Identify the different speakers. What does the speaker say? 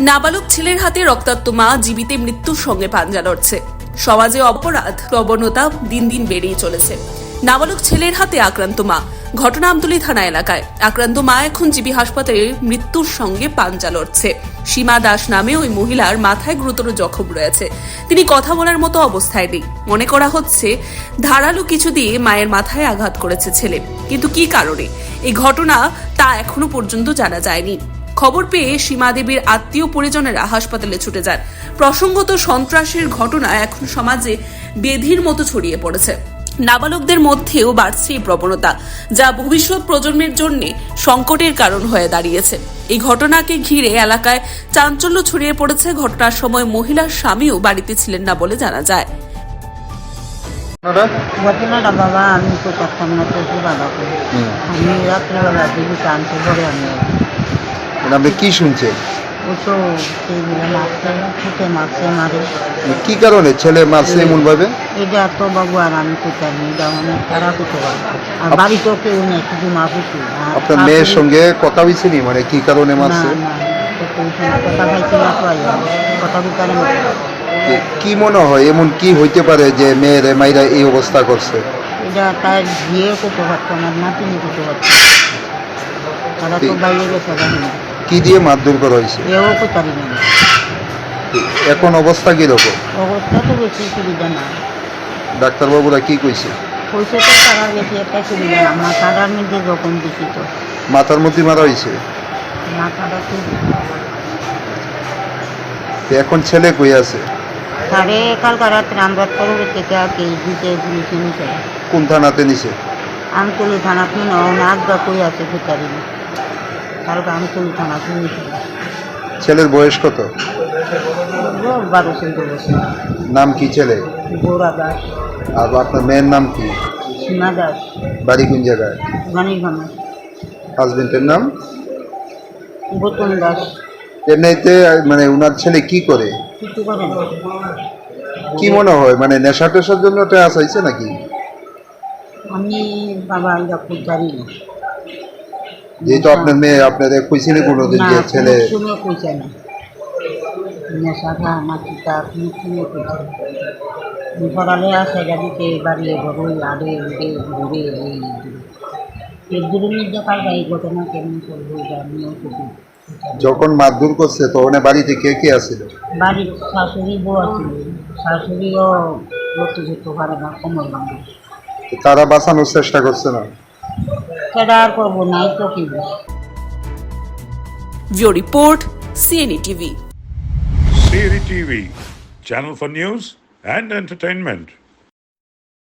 Speaker 1: নাবালক ছেলের হাতে রক্তাক্ত মা জীবিতে মৃত্যুর সঙ্গে পাঞ্জা লড়ছে। সমাজে অপরাধ, প্রবণতা দিন দিন বেড়েই চলেছে। নাবালক ছেলের হাতে আক্রান্ত মা, ঘটনা আমতলী থানা এলাকায়। আক্রান্ত মা এখন জিবি হাসপাতালে মৃত্যুর সঙ্গে পাঞ্জা লড়ছে। সীমা দাস নামে ওই মহিলার মাথায় গুরুতর জখম রয়েছে। তিনি কথা বলার মতো অবস্থায় নেই। মনে করা হচ্ছে, ধারালো কিছু দিয়ে মায়ের মাথায় আঘাত করেছে ছেলে। কিন্তু কি কারণে? এই ঘটনা তা এখনও পর্যন্ত জানা যায়নি। খবর পেয়ে সীমা দেবীর আত্মীয় পরিজনেরা হাসপাতালে ছুটে যান। প্রসঙ্গত সন্ত্রাসের ঘটনা এখন সমাজে বেধির মতো ছড়িয়ে পড়েছে। নাবালকদের মধ্যেও বাড়ছে এই প্রবণতা যা ভবিষ্যৎ প্রজন্মের জন্য সংকটের কারণ হয়ে দাঁড়িয়েছে। এই ঘটনাকে ঘিরে এলাকায় চাঞ্চল্য ছড়িয়ে পড়েছে। ঘটনার সময় মহিলার স্বামীও বাড়িতে ছিলেন না বলে জানা যায়।
Speaker 2: ঘটনাটা? বাবা আমি তো তখন না তো বাবাকে আমি রাত্রেবেলা দিদিকে আনতে পরে আমি
Speaker 3: আপনি কি শুনছেন?
Speaker 2: তো মারছে ফুটে মারছে মারে।
Speaker 3: মানে কি কারণে ছেলে মারছে এমন ভাবে
Speaker 2: এটা তো বাবু আর আমি কোথায় নেই এটা অনেক খারাপ হতে পারে আর বাড়িতেও কেউ নেই শুধু মা পুষি
Speaker 3: আপনার মেয়ের সঙ্গে কথা হয়েছিনি মানে কি কারণে মারছে?
Speaker 2: কথা না
Speaker 3: কি- মনে হয় এমন কি হইতে পারে যে মেয়ের মাইরা এই অবস্থা করছে?
Speaker 2: এটা তার বিয়ে করতে পারতো আমার নাতিনি করতে পারতো তারা তো বাইরে গেছে
Speaker 3: কি দিয়ে মারধর করা হয়েছে?
Speaker 2: এও কোথারি না
Speaker 3: এখন অবস্থা কীরকম?
Speaker 2: অবস্থা তো বেশি সুবিধা না।
Speaker 3: ডাক্তারবাবুরা কি কইছে?
Speaker 2: পয়সা তো তারা বেশি একটা সুবিধা না মাথাটার মধ্যে যখন বেশি তো।
Speaker 3: মাথার মধ্যে মারা হয়েছে?
Speaker 2: মাথাটা তো
Speaker 3: তো এখন ছেলে কই আছে?
Speaker 2: সাড়ে কালকা রাত্রে আমরা করবে থেকে আর দিতে পুলিশে নিতে
Speaker 3: কোন থানাতে নিছে?
Speaker 2: আমতলি থানা কিনো আজ্ঞা কই আছে কোথারি
Speaker 3: ছেলের বয়স কত?
Speaker 2: বারো চোদ্দ বছর।
Speaker 3: নাম কি ছেলে?
Speaker 2: গৌরা দাস।
Speaker 3: আর আপনার মেয়ের নাম কি?
Speaker 2: সীমা দাস।
Speaker 3: বাড়ি কোন জায়গায়? হাজবেন্ডের নাম?
Speaker 2: গৌতম দাস।
Speaker 3: এমনিতে মানে উনার ছেলে কি করে?
Speaker 2: কিছু করে না।
Speaker 3: কি মনে হয়? মানে নেশা টেশার জন্য ওটা আসাইছে নাকি?
Speaker 2: আমি বাবা এটা খুব জানি না
Speaker 3: যেহেতু আপনার মেয়ে আপনার কইছিনি কোনোদিন যে ছেলে
Speaker 2: শুনে কইছে না কোনো শুনে না গাড়িতে ঘরে আড়ে উড়ে ঘুরে এই ঘটনা কেমন করব আমিও
Speaker 3: যখন মারধর করছে তখন বাড়িতে কে কে আসছিল
Speaker 2: বাড়ির শাশুড়ি বউ আছিল শাশুড়িও যেতে পারে না কোমর ভাঙে
Speaker 3: তারা বাঁচানোর চেষ্টা করছে না।
Speaker 2: केदार को बुनाई तो की
Speaker 1: view report CNE TV
Speaker 4: CNE TV channel for news and entertainment